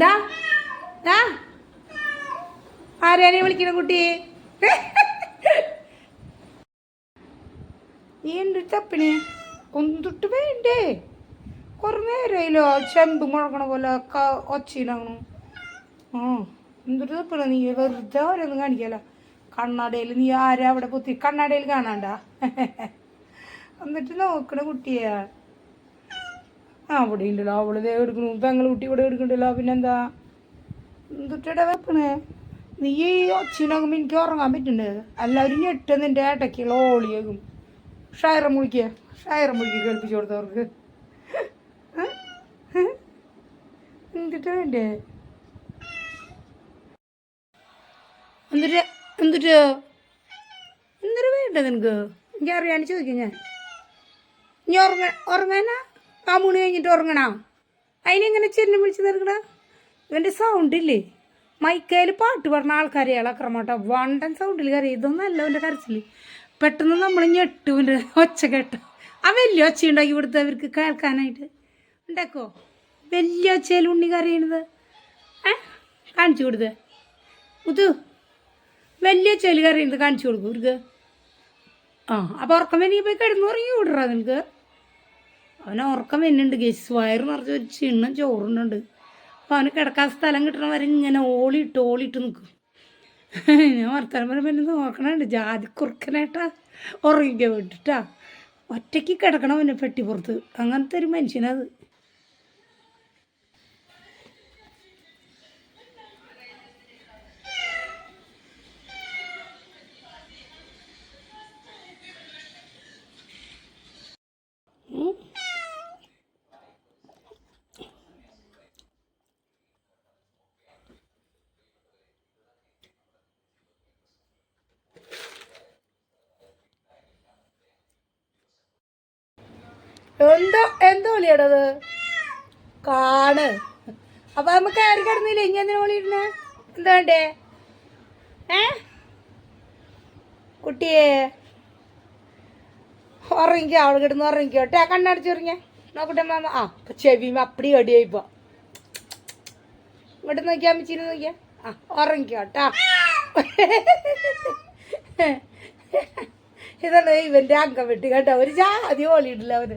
ഡാ ആ ആരെയാണെ വിളിക്കണ കുട്ടി? എന്ത് തപ്പിണി? കൊന്തിട്ട് വേണ്ടേ? കുറേ നേരമായില്ലോ ചെമ്പ് മുഴക്കണ പോലെ ഒച്ചയിലാകണം ആ എന്തൊരു തപ്പിണ നീ? വെറുതെ ഓരോന്നും കാണിക്കല്ല. കണ്ണാടയിൽ നീ ആരാ അവിടെ പൊത്തി? കണ്ണാടയിൽ കാണാണ്ട? എന്നിട്ട് നോക്കണ കുട്ടിയാ. ആ അവിടെ ഉണ്ടല്ലോ അവൾ ദേ എടുക്കണു തങ്ങൾ കുട്ടി ഇവിടെ എടുക്കണ്ടല്ലോ പിന്നെന്താ? എന്തുട്ടടെ വെപ്പണേ നീ ഈ ഒച്ചിനാകുമ്പോ എനിക്ക് ഉറങ്ങാൻ പറ്റുന്നുണ്ട്. എല്ലാവരും ഞെട്ട് നിന്റെ ഏട്ടയ്ക്കുള്ള ഓളിയാകും. ഷയറം മുളിക്കുക ഷയറം മുളിക്കുക കേൾപ്പിച്ചു കൊടുത്തവർക്ക്. എന്തിട്ട് വേണ്ടേ? എന്തിട്ട് എന്തിട്ട്? എന്തിട്ട് വേണ്ടേ നിനക്ക്? എനിക്ക് അറിയാൻ ചോദിക്കും ഞാൻ. ഇനി ഉറങ്ങ ഉറങ്ങാനാ? ആ മൂന്ന് കഴിഞ്ഞിട്ട് ഉറങ്ങണോ. അതിനെങ്ങനെ ചെറിയ വിളിച്ച് തീർക്കണ ഇവന്റെ സൗണ്ടില്ലേ മൈക്കയിൽ പാട്ട് പറഞ്ഞ ആൾക്കാരെ അക്രമോട്ടോ വണ്ടൻ സൗണ്ടിൽ കറി. ഇതൊന്നല്ല അവന്റെ കരച്ചിൽ. പെട്ടെന്ന് നമ്മൾ ഞെട്ടുവിന്റെ ഒച്ച കേട്ട. ആ വലിയ ഒച്ച ഉണ്ടാക്കി കൊടുത്ത് അവർക്ക് കേൾക്കാനായിട്ട്. ഉണ്ടാക്കോ? വലിയ ഒച്ചയിൽ ഉണ്ണി കരയണത് ഏ? കാണിച്ചു കൊടുത്ത് ഉതു വലിയ ഒച്ചയിൽ കരയണത് കാണിച്ചു കൊടുക്കും ഇവർക്ക്. ആ അപ്പോൾ ഉറക്കം വേണമെങ്കിൽ പോയി കിടന്നു ഉറങ്ങി വിടുറാ നിനക്ക്. അവന് ഉറക്കം വരുന്നുണ്ട്. ഗസ് വയറ് നിറച്ച് ഒരു ചിണ്ണം ചോറുന്നുണ്ട് അപ്പോൾ അവന് കിടക്കാൻ സ്ഥലം കിട്ടണ വരെ ഇങ്ങനെ ഓളിയിട്ട് ഓളിയിട്ട് നിൽക്കും ഞാൻ വർത്തമാനം പറയുമ്പോൾ നോക്കണുണ്ട്. ജാതി കുറുക്കനായിട്ടാ ഉറങ്ങിക്കാൻ വിട്ടിട്ടാ. ഒറ്റയ്ക്ക് കിടക്കണം പിന്നെ പെട്ടിപ്പുറത്ത് അങ്ങനത്തെ ഒരു മനുഷ്യനത് എന്തോ എന്തോ ഒളിയാടത് കാണ്. അപ്പൊ നമുക്ക് ആര് കിടന്നില്ല? ഇനി എന്തിനാ ഒളിയിടുന്നെ എന്താ വേണ്ടേ? ഏ? കുട്ടിയെ. ഉറങ്ങിക്കോ അവൾ കിടന്ന് ഉറങ്ങിക്കോട്ടെ കണ്ണടച്ച് ഉറങ്ങിയ. നോക്കട്ടെ മാമ ആ ഇപ്പൊ ചെവിയും അപ്പടി അടിയായിപ്പോ ഇങ്ങോട്ട് നോക്കിയാ അമ്മച്ചീനെ നോക്കിയാ? ആ ഉറങ്ങിക്കോട്ടാ ഇതാണ് ഇവന്റെ അംഗം വെട്ടി കേട്ടോ. ഒരു ജാതി ഓളിയിടില്ല അവന്.